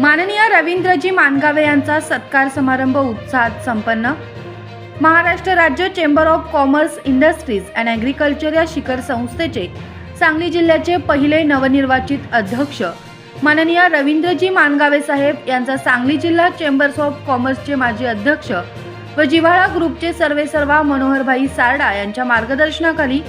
माननीय रवींद्रजी मानगावे यांचा सत्कार समारंभ उत्साहात संपन्न. महाराष्ट्र राज्य chamber of commerce industries and agriculture या शिखर संस्थेचे सांगली जिल्ह्याचे पहिले नवनिर्वाचित अध्यक्ष माननीय रवींद्रजी मानगावे साहेब यांचा सांगली जिल्हा चेंबर्स ऑफ कॉमर्सचे माजी अध्यक्ष व जिव्हाळा ग्रुपचे सर्वेसर्वा मनोहरभाई सारडा यांच्या मार्गदर्शनाखाली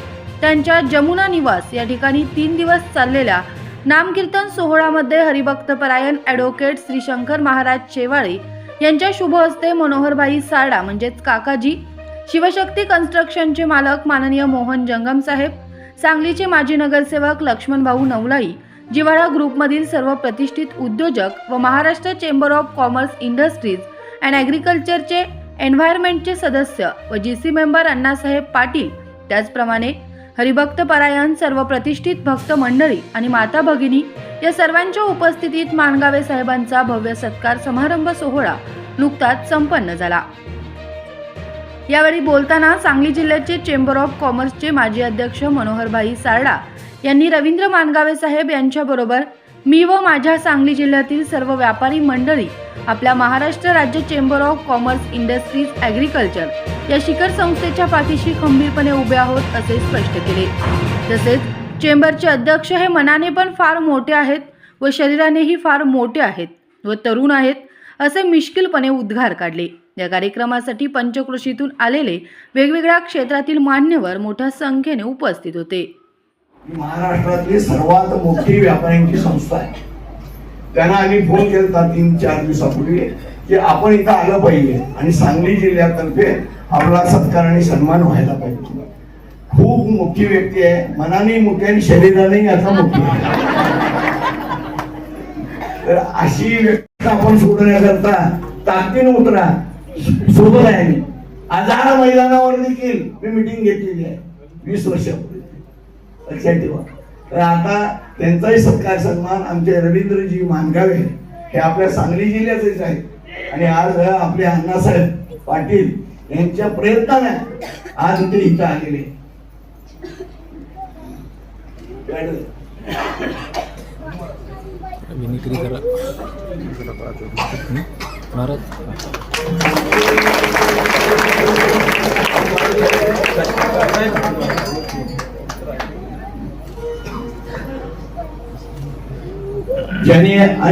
त्यांच्या जमुना निवास या ठिकाणी तीन दिवस चाललेल्या नामकीर्तन सोहळ्यामध्ये हरिभक्तपरायण ॲडव्होकेट श्रीशंकर महाराज शेवाळे यांच्या शुभ हस्ते मनोहरभाई सारडा म्हणजेच काकाजी शिवशक्ती कन्स्ट्रक्शनचे मालक माननीय मोहन जंगम साहेब सांगलीचे माजी नगरसेवक लक्ष्मणभाऊ नवलाई जिव्हाळा ग्रुपमधील सर्व प्रतिष्ठित उद्योजक व Maharashtra chamber of commerce industries and ॲग्रिकल्चरचे एन्व्हायरमेंटचे सदस्य व G C member Annasaheb Patil. त्याचप्रमाणे हरिभक्त परायण सर्व प्रतिष्ठित भक्त मंडळी आणि माता भगिनी या सर्वांच्या उपस्थितीत मानगावे साहेबांचा भव्य सत्कार समारंभ सोहळा नुकताच संपन्न झाला. यावेळी बोलताना सांगली जिल्ह्याचे चेंबर ऑफ कॉमर्सचे माजी अध्यक्ष मनोहरभाई सारडा यांनी रवींद्र मानगावे साहेब यांच्याबरोबर मी व माझ्या सांगली जिल्ह्यातील सर्व व्यापारी मंडळी आपल्या महाराष्ट्र राज्य chamber of commerce industries agriculture या शिखर संस्थेच्या पाठीशी खंबीरपणे उभे आहोत असे स्पष्ट केले. तसेच चेंबरचे अध्यक्ष हे मनाने पण फार मोठे आहेत व शरीरानेही फार मोठे आहेत व तरुण आहेत असे मिश्किलपणे उद्गार काढले. या कार्यक्रमासाठी पंचकृषीतून आलेले वेगवेगळ्या क्षेत्रातील मान्यवर मोठ्या संख्येने उपस्थित होते. ही महाराष्ट्रातली सर्वात मोठी व्यापाऱ्यांची संस्था आहे. त्यांना आम्ही फोन केला तीन चार दिवसापूर्वी की आपण इथं आलं पाहिजे. आणि सांगली जिल्ह्यातर्फे आपला सत्कार आणि सन्मान व्हायला पाहिजे. खूप मोठी व्यक्ती आहे. मनाने मोठी आणि शरीराने आता मोठी तर अशी व्यक्ती आपण सोडण्याकरता ताकदीने उतरा. सोबत आहे मी. आजार मैदानावर देखील मी मिटिंग घेतलेली आहे. वीस वर्षापूर्वी लक्षात ठेवा. तर आता त्यांचाही सत्कार सन्मान आमचे रवींद्रजी मानगावे हे आपल्या सांगली जिल्ह्याचेच आहेत. आणि आज आपले अण्णासाहेब पाटील यांच्या प्रयत्नाने आज ते इथं आलेले कळलं? विनिक्री करा. हं? महाराज ज्यांनी